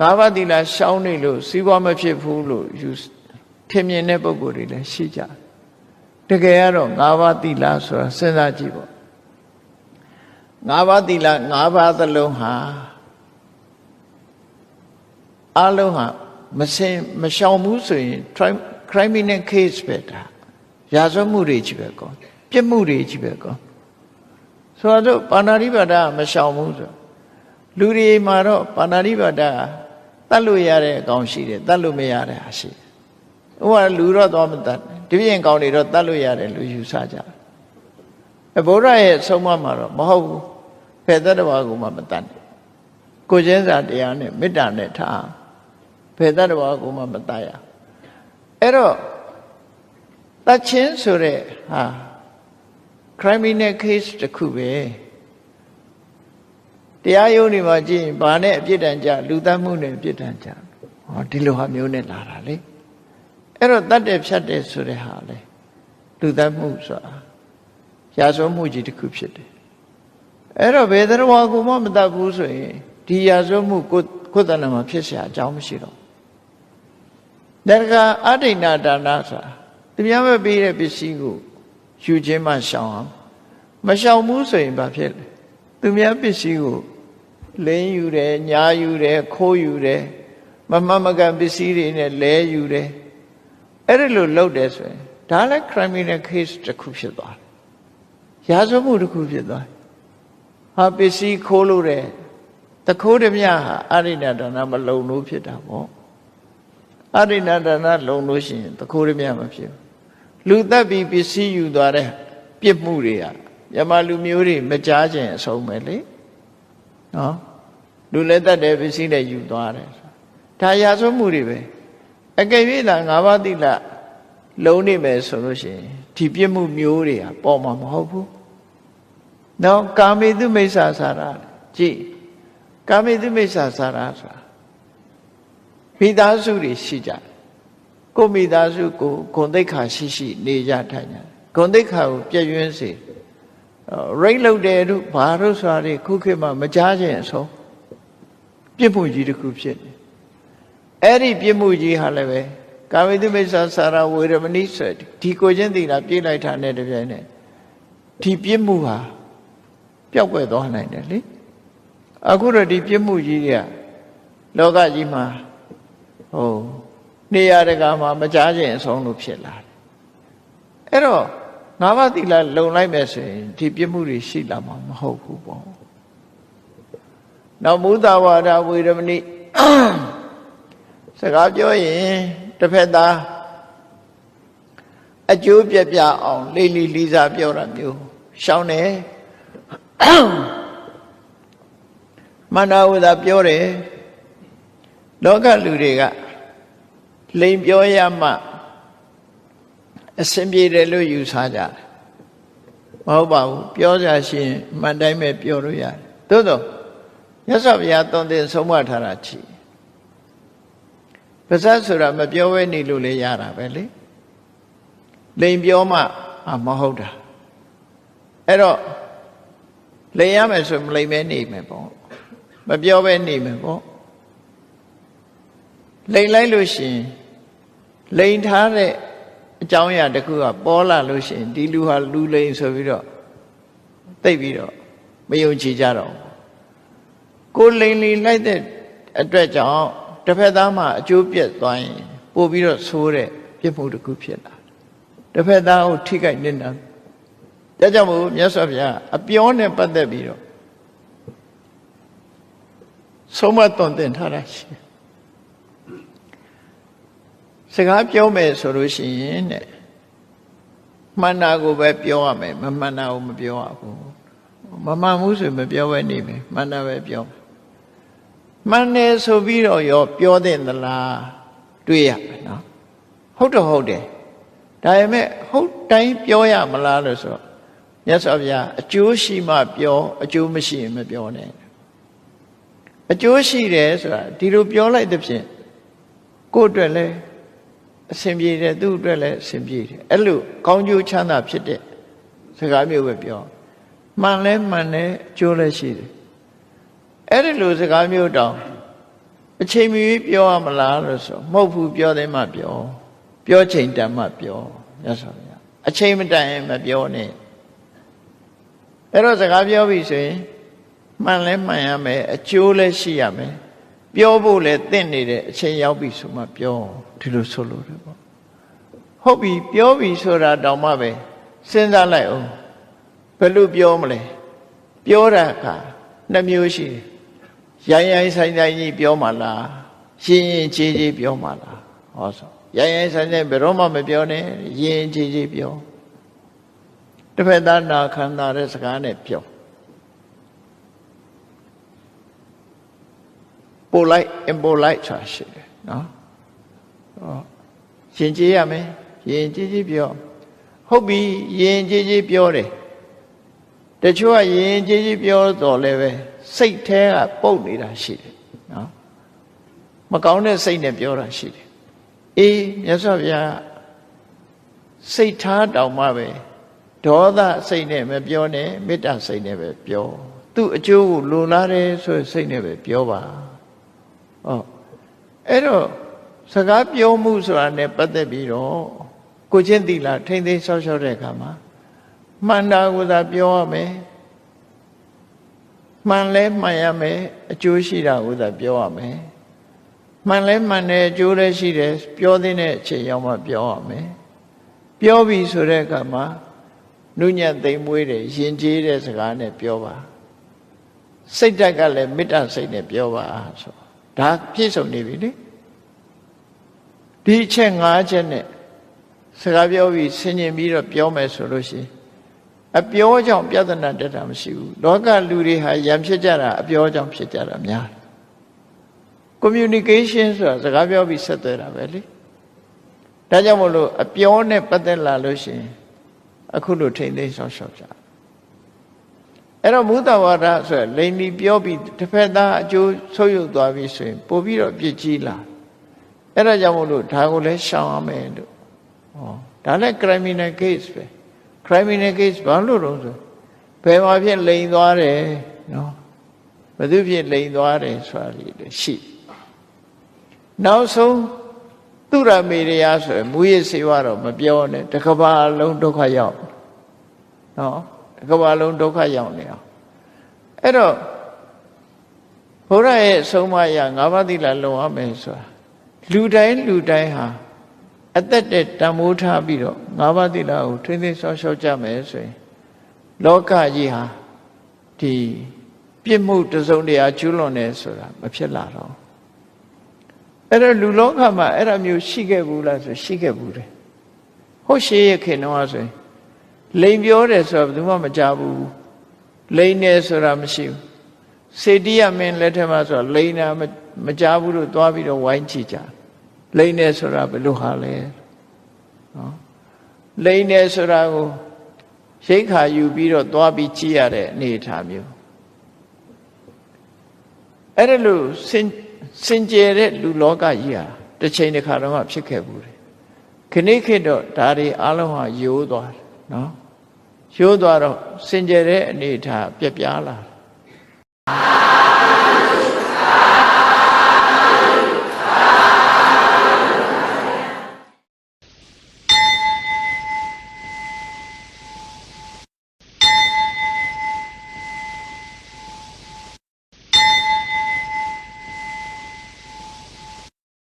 ငါးပါးသီလရှောင်းနေလို့စီးပွားမဖြစ်ဘူးလို့ယူထင်မြင်တဲ့ပုံကိုယ်တွေလည်းရှိကြတယ်တကယ်ကတော့ငါးပါးသီလဆိုတာစဉ်းစားကြည့်ပေါ့ငါးပါးသီလငါးပါးသလုံးဟာအလုံးဟာမစင်မရှောင်ဘူးဆိုရင် tri- criminal case ပဲဒါရာဇဝတ်မှုတွေကြီးပဲကောပြစ်မှုတွေကြီးပဲကောဆိုတော့ပါဏာတိပါဒမရှောင်ဘူးဆိုလူတွေမှာတော့ပါဏာတိပါဒ တတ်လို့ရတဲ့အကောင်ရှိတယ်တတ်လို့မရတဲ့ဟာရှိတယ်ဟိုကလူတော့သွားမတတ်ဒီပြင်ကောင်တွေတော့တတ်လို့ရတယ်လို့ယူဆကြတယ်အဘုရားရဲ့ဆုံးမမှာတော့မဟုတ်ဘူးဖယ်သက်တော်ကူမှမတတ်နဲ့ကိုချင်းစာတရားနဲ့မေတ္တာနဲ့ထားဖယ်သက်တော်ကူမှမတတ်ရအဲ့တော့တတ်ချင်းဆိုတဲ့ဟာ criminal case တစ်ခုပဲ တရားရုံးတွေမှာကြည့်ရင်ဘာနဲ့အပြစ်ဒဏ်ကြလူသတ်မှုနဲ့အပြစ်ဒဏ်ကြဟောဒီလိုဟာမျိုးနဲ့လာတာလေအဲ့တော့တတ်တယ်ဖြတ်တယ်ဆိုတဲ့ဟာလေလူသတ်မှုဆိုတာရာဇဝမှုကြီးတစ်ခုဖြစ်တယ်အဲ့တော့ဘယ်သရဝါကိုမှမတတ်ဘူးဆိုရင်ဒီရာဇဝမှုကိုကိုယ်တဏ္ဍမှာဖြစ်เสียအကြောင်းမရှိတော့တက္ကအဋိဏဒါနဆိုတာသူများမပေးတဲ့ပစ္စည်းကိုယူခြင်းမှရှောင်အောင်မရှောင်ဘူးဆိုရင်ဘာဖြစ်လဲသူများပစ္စည်းကို လင်းယူတယ်ညာယူတယ်ခိုးယူတယ်မမမကန်ပစ္စည်းတွေနဲ့လဲယူတယ်အဲ့ဒီလိုလုပ်တယ်ဆိုရင်ဒါလည်း criminal case တစ်ခုဖြစ်သွားတယ်ရာဇဝမှုတစ်ခုဖြစ်သွားတယ်ဟာပစ္စည်းခိုးလို့တယ်တခိုးဓမြဟာအရိဏဒါနမလုံလို့ဖြစ်တာပေါ့အရိဏဒါနလုံလို့ရှိရင်တခိုးဓမြမဖြစ်ဘူးလူသက်ပြီးပစ္စည်းယူသွားတဲ့ပြစ်မှုတွေကမြမလူမျိုးတွေမကြားခြင်းအဆုံးပဲလေ နော်လူလည်းတတ်တယ်ပစ္စည်းလည်းယူသွားတယ်ဒါရာဇဝမှုတွေပဲအကယ်၍သာငါးပါးသီလလုံးနေမယ်ဆိုလို့ရှိရင်ဒီပြစ်မှုမျိုးတွေကပေါ်မှာမဟုတ်ဘူးနော်ကာမေတုမိစ္ဆာစာရကြည့်ကာမေတုမိစ္ဆာစာရဆိုတာမိသားစုတွေရှိကြတယ်ကိုမိသားစုကိုဂုံတိတ်ခါရှိရှိနေကြထိုင်ကြဂုံတိတ်ခါကိုပြည့်ရွင်းစေ ရိတ်လုတ်တယ်တို့ဘာလို့ဆိုတာတွေခုခေတ်မှာမကြားခြင်းအဆုံးပြစ်မှုကြီးတစ်ခုဖြစ်နေအဲ့ဒီပြစ်မှုကြီးဟာလည်းပဲကာမိတုမိစ္ဆာစာရဝေရမဏိဆိုဒီကိုချင်းသီလာပြေးလိုက်တာနဲ့တပြိုင်နက်ဒီပြစ်မှုဟာပျောက်ကွယ်သွားနိုင်တယ်လေအခုတော့ဒီပြစ်မှုကြီးတွေကလောကကြီးမှာဟိုနေရာတကာမှာမကြားခြင်းအဆုံးလို့ဖြစ်လာတယ်အဲ့တော့ ငါးပါးသီလလုံလိုက်မယ်ဆိုရင်ဒီပြစ်မှုတွေရှိလာမှာမဟုတ်ဘူးပေါ့နောက်မူသဝါဒဝေရမဏိစကားပြောရင်တစ်ဖက်သားအကျိုးပြပြအောင်လေးလေးလေးစားပြောတာမျိုးရှောင်းတယ်မန္တဝဒပြောတယ်လောကလူတွေကလိန်ပြောရမှ အစင်ပြေတယ်လို့ယူဆကြတယ်မဟုတ်ပါဘူးပြောကြရှင်မှန်တိုင်းပဲပြောလို့ရတယ်သို့သောမြတ်စွာဘုရားသွန်သင်ဆုံးမထားတာချီပါဇက်ဆိုတာမပြောဘဲနေလို့လည်းရတာပဲလေလိန်ပြောမှအမဟုတ်တာအဲ့တော့လိန်ရမယ်ဆိုမလိန်မဲနေမယ်ပေါ့မပြောဘဲနေမယ်ပေါ့လိန်လိုက်လို့ရှိရင်လိန်ထားတဲ့ အကြောင်းအရာတစ်ခုကပေါ်လာလို့ရှိရင်ဒီလူဟာလူလိန်ဆိုပြီးတော့သိပ်ပြီးတော့မယုံကြည်ကြတော့ကိုလိန်လီလိုက်တဲ့အတွက်ကြောင့်တစ်ဖက်သားမှာအကျိုးပြက်သွားရင်ပို့ပြီးတော့ဆိုးတဲ့ပြစ်မှုတစ်ခုဖြစ်လာတစ်ဖက်သားကိုထိခိုက်နေတာဒါကြောင့်မို့မြတ်စွာဘုရားအပြောနဲ့ပတ်သက်ပြီးတော့ဆုံးမသွန်သင်ထားတာရှိတယ် စကားပြောမယ်ဆိုလို့ရှိရင်တဲ့မှန်တာကိုပဲပြောရမယ်မမှန်တာကိုမပြောရဘူးမမှန်ဘူးဆိုမပြောဘဲနေမယ်မှန်တာပဲပြောမှန်တယ်ဆိုပြီးတော့ရောပြောတဲ့သလားတွေးရမယ်နော်ဟုတ်တော့ဟုတ်တယ်ဒါပေမဲ့ဟုတ်တိုင်းပြောရမလားလို့ဆိုမြတ်စွာဘုရားအကျိုးရှိမှပြောအကျိုးမရှိရင်မပြောနဲ့အကျိုးရှိတယ်ဆိုတာဒီလိုပြောလိုက်တဲ့ဖြင့်ကိုယ့်အတွက်လည်း အဆင်ပြေတယ်သူ့အတွက်လည်းအဆင်ပြေတယ်အဲ့လိုကောင်းကျိုးချမ်းသာဖြစ်တဲ့စကားမျိုးပဲပြောမှန်လဲမှန်တယ်အကျိုးလည်းရှိတယ်အဲ့ဒီလိုစကားမျိုးတောင်အချိန်မီပြောရမလားလို့ဆိုမဟုတ်ဘူးပြောတယ်မှပြော ပြောချိန်တန်မှပြောမြတ်စွာဘုရားအချိန်မတန်ရင်မပြောနဲ့အဲ့တော့စကားပြောပြီဆိုရင်မှန်လဲမှန်ရမယ်အကျိုးလဲရှိရမယ် ပြောဖို့လဲတင့်နေတဲ့အချိန်ရောက်ပြီဆိုမှပြောဒီလိုဆိုလို့တယ်ပေါ့ဟုတ်ပြီပြောပြီဆိုတာတောင်မှပဲစဉ်းစားလိုက်အောင်ဘယ်လိုပြောမလဲပြောတာကနှစ်မျိုးရှိတယ်ရိုင်းရိုင်းဆိုင်ဆိုင်ကြီးပြောမှလားရှင်းရင်ခြေခြေပြောမှလားဟောဆိုရိုင်းရိုင်းဆိုင်ဆိုင်ဘယ်တော့မှမပြောနဲ့ရင်ခြေခြေပြောတစ်ဖက်သားနာခံတာတဲ့စကားနဲ့ပြော ပိုလိုက် impolite ဆိုတာရှိတယ်နော်ဟောရင်ခြေရမယ်ရင်ခြေခြေပြောဟုတ်ပြီရင်ခြေခြေပြောတယ်တချို့ကရင်ခြေခြေပြောတော့လည်းပဲစိတ်แท้ကပုတ်နေတာရှိတယ်နော်မကောင်းတဲ့စိတ်နဲ့ပြောတာရှိတယ်အေးမြတ်စွာဘုရားစိတ်ထားတောင်မှပဲဒေါသစိတ်နဲ့မပြောနဲ့မေတ္တာစိတ်နဲ့ပဲပြော သူ့အကျိုးကိုလိုလားတယ်ဆိုစိတ်နဲ့ပဲပြောပါ ဟောအဲ့တော့စကားပြောမှုဆိုတာနဲ့ပတ်သက်ပြီးတော့ကိုချင်းတိလာထိမ့်သိမ်းဆောက်ရှောက်တဲ့အခါမှာမှန်တာကိုသာပြောရမယ်မှန်လဲမှန်ရမယ်အကျိုးရှိတာကိုသာပြောရမယ်မှန်လဲမှန်တယ်အကျိုးလည်းရှိတယ်ပြောသင့်တဲ့အချိန်ရောက်မှပြောရမယ်ပြောပြီဆိုတဲ့အခါမှာနုညံ့သိမ်မွေးတယ်ယဉ်ကျေးတဲ့စကားနဲ့ပြောပါစိတ်ဓာတ်ကလည်းမေတ္တာစိတ်နဲ့ပြောပါဆို ဒါပြည့်စုံနေပြီလေဒီအချက်၅ချက်နဲ့စကားပြောပြီးဆင်ញင်ပြီးတော့ပြောမယ်ဆိုလို့ရှိရင်အပြောကြောင့်ပြဿနာတက်တာမရှိဘူးလောကလူတွေဟာယံဖြစ်ကြတာအပြောကြောင့်ဖြစ်ကြတာများတယ် communication ဆိုတာစကားပြောပြီးဆက်သွယ်တာပဲလေဒါကြောင့်မလို့အပြောနဲ့ပတ်သက်လာလို့ရှိရင်အခုလိုထိမ့်သိမ်းဆောင်ရှောက်ကြ အဲ့တော့မုသဝါဒဆိုရလိန်ဒီပြောပြီးတစ်ဖက်သားအကျိုးဆုပ်ယုပ်သွားပြီဆိုရင်ပို့ပြီးတော့ပြစ်ကြီးလာအဲ့ဒါကြောင့်မလို့ဒါကိုလည်းရှောင်ရမယ်လို့ဟောဒါလည်း criminal case ပဲ criminal case ဘာလို့တော့ဆိုဘယ်မှာဖြစ်လိန်သွားတယ်နော်ဘယ်သူဖြစ်လိန်သွားတယ်ဆိုတာလည်းရှိနောက်ဆုံးသူရမေရယာဆိုရင်မူရစေဝတော့မပြောနဲ့တစ်ကဘာလုံးဒုက္ခရောက်နော် တစ်ကဘာလုံးဒုက္ခရောက်နေအောင်အဲ့တော့ဘုရားရဲ့အဆုံးအမရငါးပါးသီလလုံရမယ်ဆိုတာလူတိုင်းလူတိုင်းဟာအသက်တဲ့တန်မိုးထားပြီးတော့ငါးပါးသီလကိုထိမ့်သိမ်းဆောက်ရှောက်ကြမယ်ဆိုရင်လောကကြီးဟာဒီပြစ်မှုတစုံတရာကျူးလွန်နေဆိုတာမဖြစ်လာတော့အဲ့တော့လူလောကမှာအဲ့ဒါမျိုးရှိခဲ့ဘူးလားဆိုရှိခဲ့ဘူးတယ်ဟုတ်ရှိရခင်တော့ဆိုရင် လိန်ပြောတယ်ဆိုတာဘယ်သူမှမကြဘူးလိန်နေဆိုတာမရှိဘူးစေတိယမင်းလက်ထက်မှာဆိုတာလိန်တာမကြဘူးလို့သွားပြီးတော့ဝိုင်းကြည့်ကြလိန်နေဆိုတာဘယ်လိုဟာလဲနော်လိန်နေဆိုတာကိုရိတ်ခါယူပြီးတော့သွားပြီးကြည့်ရတဲ့အနေအထားမျိုးအဲ့ဒါလို့စင်စင်ကြယ်တဲ့လူလောကကြီးဟာတစ်ချိန်တစ်ခါတော့မှဖြစ်ခဲ့ဘူးတယ်ခဏခေတ်တော့ဒါတွေအလုံးဟာယိုးသွားတယ်နော် ယိုးသွားတော့စင်ကြယ်တဲ့အနေအထားပြက်ပြားလာတယ်